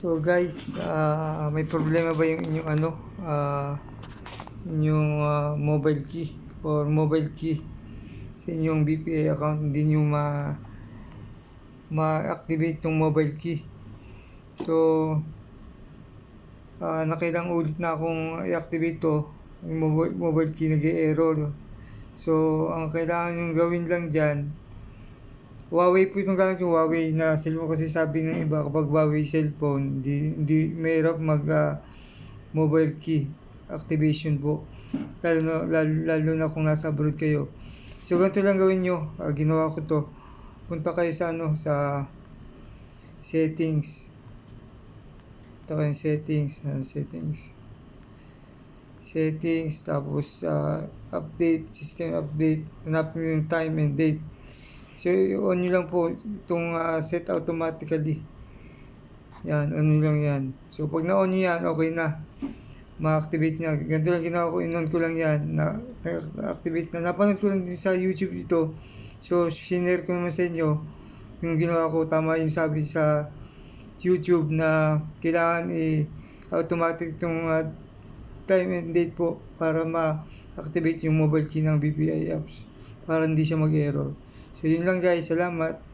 So guys, ah, may problema ba yung inyong ano, ah, inyong ah, mobile key or mobile key sa inyong BPI account hindi nyo ma ma-activate yung mobile key. So, ah nakailang ulit na akong i-activate to, yung mobile, mobile key nag-error. So, ang kailangan yung gawin lang dyan, Huawei po itong gamit yung Huawei na cellphone kasi sabi ng iba kapag Huawei cellphone, hindi, hindi mahirap mag ah, mobile key activation po. Lalo na, lalo, lalo na kung nasa abroad kayo. So ganito lang gawin nyo, Ah, ginawa ko to. Punta kayo sa ano, sa settings. Ito kayo settings, ah, settings. Settings, tapos ah, update, system update, hanapin yung time and date. So, on nyo lang po itong ah, set automatically. Yan, on nyo lang yan. So, pag na-on nyo yan, okay na. Ma-activate niya. Ganito lang ginawa ko, in-on ko lang yan. Na, na-activate na. Napanood ko lang din sa YouTube ito. So, sinare ko naman sa inyo. Yung ginawa ko, tama yung sabi sa YouTube na kailangan i-automatic itong ah, time and date po para ma-activate yung mobile key ng BPI apps para hindi siya mag-error. So, yun lang guys. Salamat.